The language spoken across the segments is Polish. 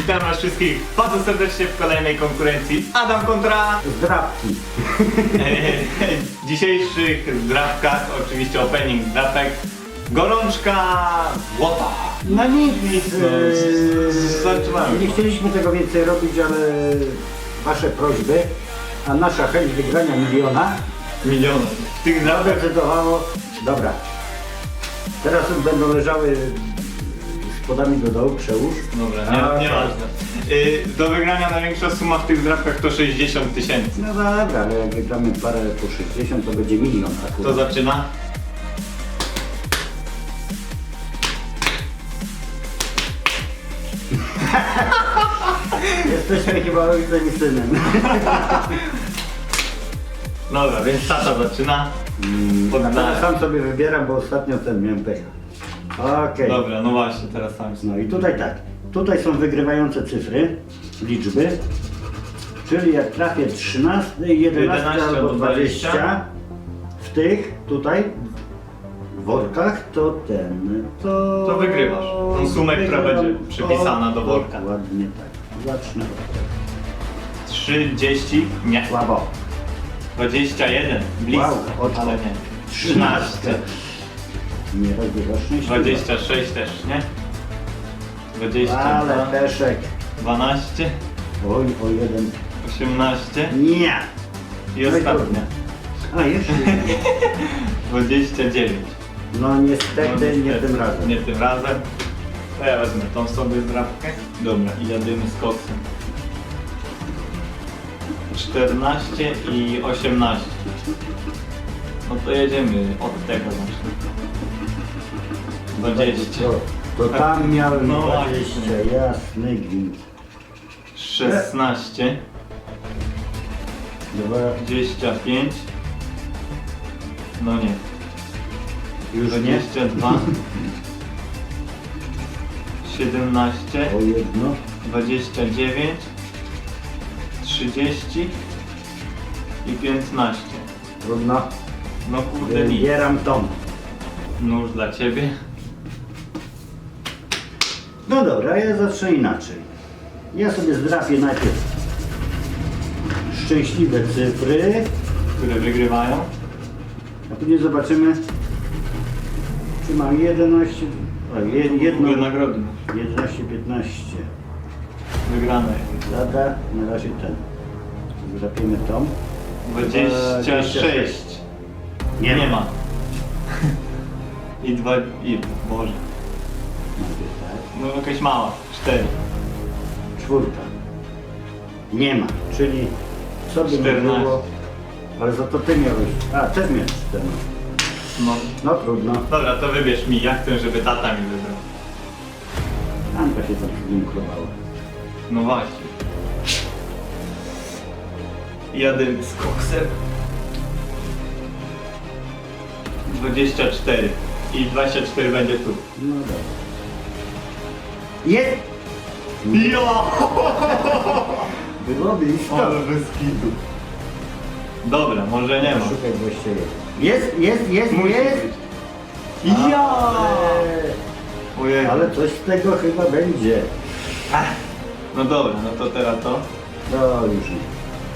Witam was wszystkich bardzo serdecznie w kolejnej konkurencji. Adam kontra Zdrabki. w dzisiejszych drapkach, oczywiście opening drapek Gorączka złota. No nic, Nic, no, eee, z- z- zaczynamy. Nie chcieliśmy tego więcej robić, ale wasze prośby, a nasza chęć wygrania miliona Milion W tych drapkach zadecydowało, dobra, teraz już będą leżały podami do dołu, przełóż. Dobra, A, nie, nieważne Y, Do wygrania największa suma w tych drapkach to 60 tysięcy No dobra, ale jak wygramy parę po 60, to będzie milion Kto akurat. zaczyna? Jesteśmy chyba ojcem i synem. Dobra, więc tata zaczyna Mm, Poddaję. Teraz sam sobie wybieram, bo ostatnio ten miałem pecha. Okej. Dobra, no właśnie, teraz sam No i tutaj tak. Tutaj są wygrywające cyfry, liczby. Czyli jak trafię 13, 11, 11 albo albo 20 20, w tych tutaj workach, to ten, to... To wygrywasz. Tą sumę, która będzie przypisana do worka. Dokładnie tak. Zacznę. 30, nie, Słabo. 21, blisko, Wow, ale nie. 13, Nie rozgrywasz szczęśliwa. 26 też, nie? Ale 22, peszek. 12, Oj, o jeden. 18 Nie. i ostatnia. A, jeszcze jeden. 29. No No, niestety nie tym razem. Nie tym razem. To ja wezmę tą sobie zdrabkę. Dobra, i jadymy z koksem. 14 i 18. No to jedziemy od tego właśnie. 20. To, to tam miałem No 20, właśnie. jasny gwint. 16, Dwa, 25. No nie. już nie? 22. 17. O jedno. 29, 30 i 15. Trudno. No kurde nic. Wybieram tą. Nóż dla ciebie. No dobra, ja zacznę inaczej. Ja sobie zdrapię najpierw szczęśliwe cyfry, które wygrywają. a później zobaczymy, czy mam 11, a je- Jedno jedno, nagrody masz. 11, 15. Wygrane. Dobra, na razie ten. Zdrapiemy tą. 26. Nie Nie, ma. ma. I dwa. I Boże. No jakaś mała. 4. Czwórka. Nie ma, czyli co by nie 14. było. Ale za to ty miałeś. A, też miałeś 14. No. No trudno. Dobra, to wybierz mi. Ja chcę, żeby tata mi wybrał. Anka się tam z nim klobała. No właśnie. Jadę z koksem. 24. I 24 będzie tu. No dobra. Jest! Ja! Było blisko. Ale bez kitu. Dobra, może nie ma. Szukaj 21. Jest, jest, jest, Musi jest! być. Ja! Ale, Ojej. ale coś z tego chyba będzie. No dobra, no to teraz to. No już nie.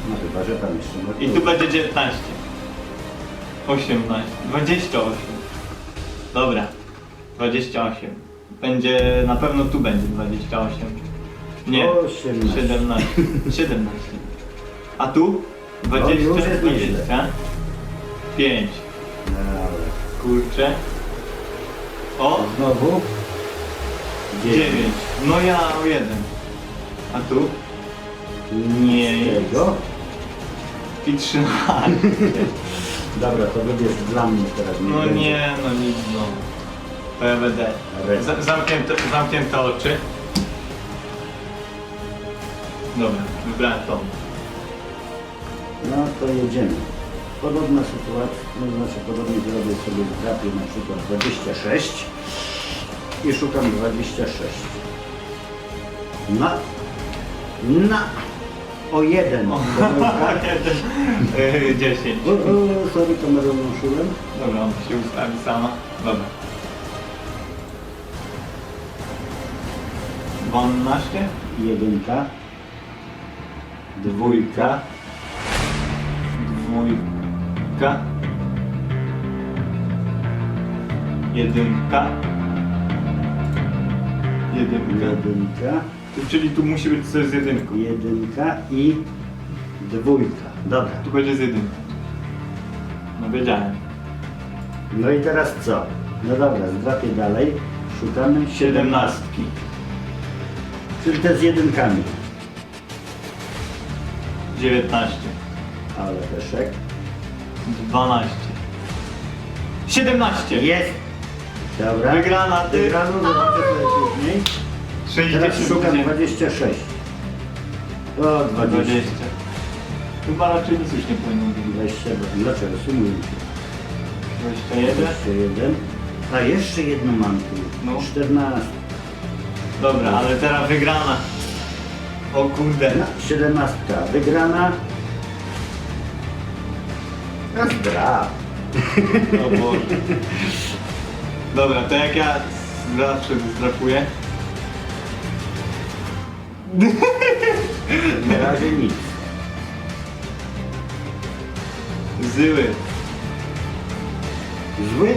No chyba, że tam jeszcze. No, I tu będzie 19. 18. 28. Dobra. 28. Będzie, na pewno tu będzie 28. Nie. 18. 17. 17. A tu? 20, No, już jest 20. 5. No, ale Kurczę. O! znowu. 9. No ja o 1. A tu? Nie. Z tego. I 13. Dobra, to wybierz dla mnie teraz. No będzie. nie, no nic znowu. PWD. Ale- Z- Zamknięte, zamknięte oczy. Dobra, wybrałem to. No to jedziemy. Podobna sytuacja, no znaczy podobnie zrobię sobie drapię na przykład 26 i szukam 26. Na, na, o jeden. O, Pomyłka. jeden, y, 10. O, o, sorry, kamerą ruszyłem. Dobra, on się ustawi sama. Dobra. 12, jedynka, dwójka, dwójka, jedynka, jedynka. jedynka, Tu- Czyli tu musi być coś z jedynką. jedynka i dwójka. Dobra. Tu będzie z jedynką. No wiedziałem. No i teraz co? No dobra, zdrapię dalej. Szukamy siedemnastki. Czyli te z jedynkami. 19, Ale peszek. 12, 17. Jest! Dobra. Wygrana ty. Wygrano, zobaczę sobie później. Teraz 60. szukam 26. O, 20. 20. Chyba raczej nic już nie powinno być. 27. Dlaczego? Sumuję się. 21. 21. A jeszcze jedno mam tu. No. 14. Dobra, ale teraz wygrana. O kurde. 17. Wygrana. No zdrap. O Boże. Dobra, to jak ja zawsze zdrapuję. Na razie nic. Zły. Zły?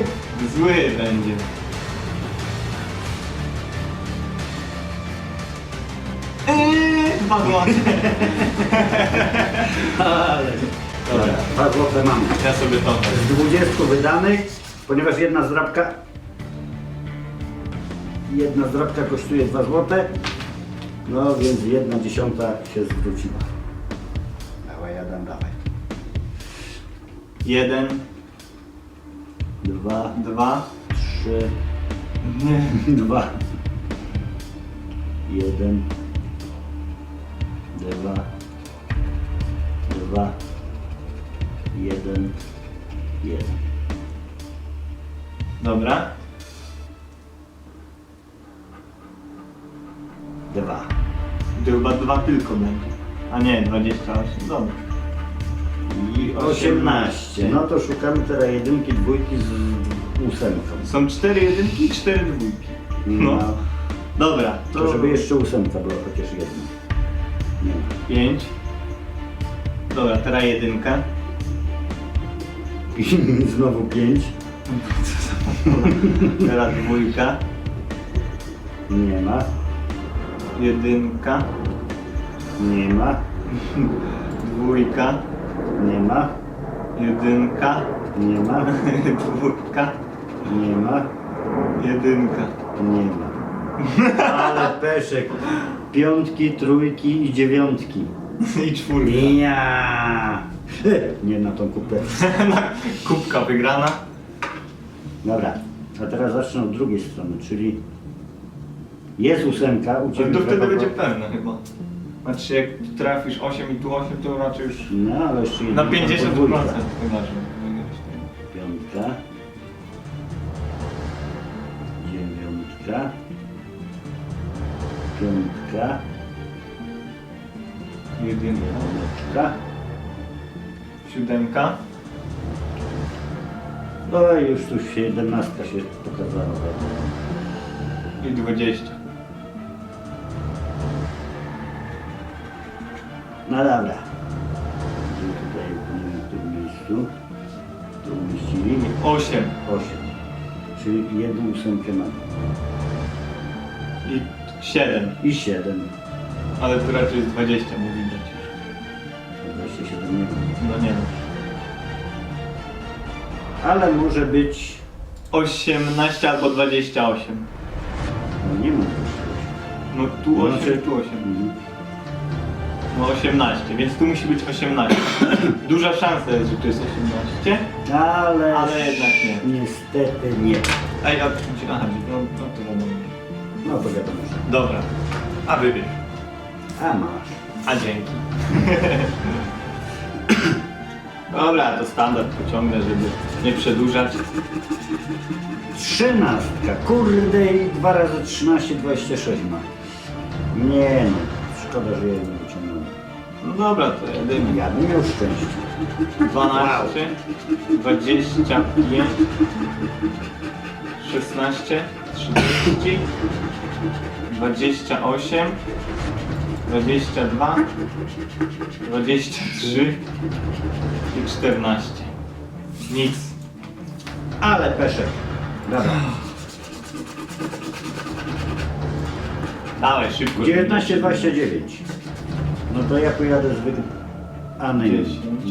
Zły będzie. Dwa złote. Ale... Dobra, dwa złote mamy. Ja sobie to Z 20 wydanych, ponieważ jedna zdrabka jedna zdrabka kosztuje 2 złote, no więc jedna dziesiąta się zwróciła. Dawaj Adam, dawaj. Jeden, Dwa, dwa, trzy, dwa. Jeden, dwa, dwa, jeden, jeden. Dobra. Dwa. To chyba dwa tylko będzie. A nie, 28. Dobra. I 18. No to szukamy teraz jedynki, dwójki z ósemką. Są cztery jedynki i cztery dwójki. No. No. Dobra, To to żeby jeszcze ósemka była chociaż jedna. Nie ma. pięć. Dobra, teraz jedynka. Znowu pięć. Teraz dwójka. Nie ma. Jedynka. Nie ma. Dwójka. Nie ma. Jedynka. Nie ma. Dwójka. Nie ma. Jedynka. Nie ma. Ale peszek. Piątki, trójki i dziewiątki. I czwórka. Ja. Nie na tą kupę. Kubka wygrana. Dobra. A teraz zacznę od drugiej strony, czyli jest ósemka u No Ciebie. to wtedy będzie pewne chyba. Znaczy jak trafisz 8 i tu 8 to raczej już No ale jeszcze na jedna 50% podwójka. chyba, że wygrasz. Piątka. Jedynka. Jedyneczka. Siódemka. No i już tu się jedenastka się pokazała. I 20. No dobra. I tutaj w tym miejscu. Tu umieścili. 8. Osiem. Czyli jedną ósemkę mamy. I 7. I siedem. Ale tu raczej jest 20, bo widać już. 27 nie ma. No nie no. Ale może być... 18 albo 28. No nie ma. No tu 8, Znaczy- tu 8. Mhm. No 18, więc tu musi być 18. Duża szansa jest, że tu jest 18. Ale... Ale jednak nie. Niestety nie. Ej, a tu ci- aha, no, no to wiadomo. No to wiadomo, że... Dobra, a wybierz. A masz. A dzięki. Dobra, to standard pociągnę, żeby nie przedłużać. Trzynastka. Kurde i dwa razy 13, 26 ma. Nie no. Szkoda, że ja jej nie wyciągnąłem. No dobra, to jedyny. Ja bym miał szczęście. 12, 25, 16, 30, 28, 22, 23 i 14. Nic. Ale peszek. Dobra. Dawaj, szybko. 19,29. No to ja pojadę z wygranym.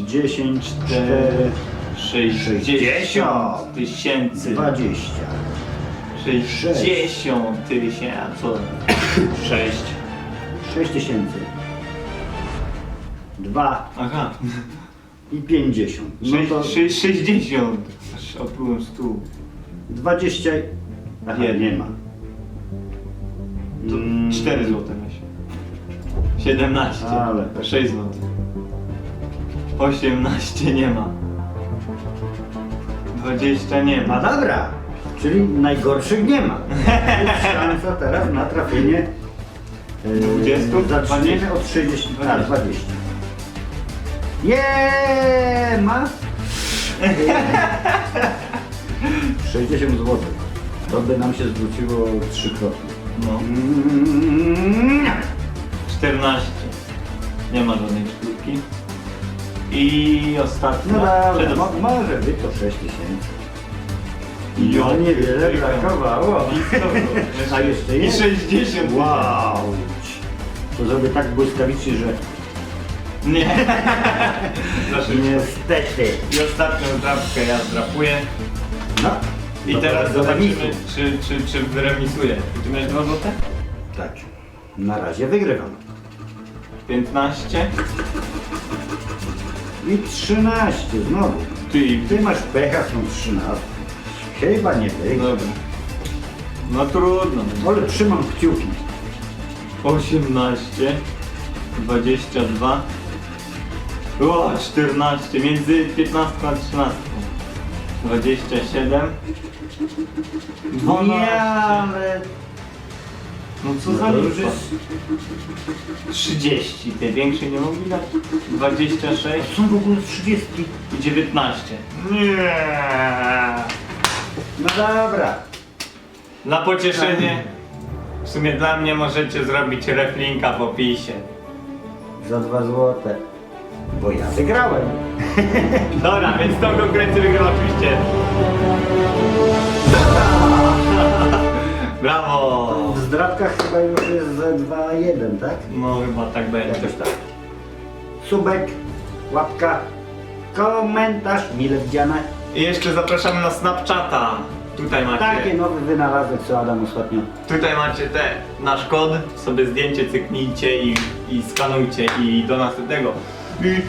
10, 4, 60 tysięcy. 20. 60 tysięcy. A co? 6. 6 tysięcy. 2 Aha. i 50. No to 6, 60. Aż oplułem stół. 20. Aha, Nie. nie ma. To Mm, 4 złote weź. 17. Ale. 6 zł. 18 nie ma. 20 nie No ma. dobra. Czyli najgorszych nie ma. Jest szansa teraz na trafienie. Yy, 20? Zaczniemy od 60. A, 20. Nie ma. 60 zł. To by nam się zwróciło trzykrotnie. No. Mm, 14. Nie ma żadnej czwórki. I ostatnia. No dobra, Przedostatnia. mo- może być to 6 tysięcy. Jo, No niewiele tylko. brakowało. A jeszcze I jest? 60. Wow! To zrobię tak błyskawicznie, że Nie. Za szybko. niestety. I ostatnią drapkę ja zdrapuję. No. I to teraz zobaczymy, remisu. czy, czy, czy wyremisuję. Ty miałeś 2 złote? Tak. Na razie wygrywam. 15. I 13 znowu. Ty. Ty masz pecha, są 13. Chyba nie wygram. Dobra. No trudno. Ale trzymam kciuki. 18. 22. O, 14. Między 15 a 13. 27. 12. Nie, ale... No co za No to już liczba? jest... 30. Te większe nie mogli dać? 26 Są w ogóle 30. i 19. Nie. No dobra. Na pocieszenie w sumie dla mnie możecie zrobić reflinka w opisie. Za 2 złote. Bo ja wygrałem. Dobra, więc tą konkurencję wygrał oczywiście. Brawo! W zdrabkach chyba już jest za 2-1, tak? No chyba tak będzie. Jakoś tak. Subek, łapka, komentarz, mile widziane. I jeszcze zapraszamy na Snapchata. Tutaj macie, Takie nowy wynalazek, co Adam ostatnio. tutaj macie te, nasz kod, sobie zdjęcie cyknijcie i, i skanujcie i do następnego. I-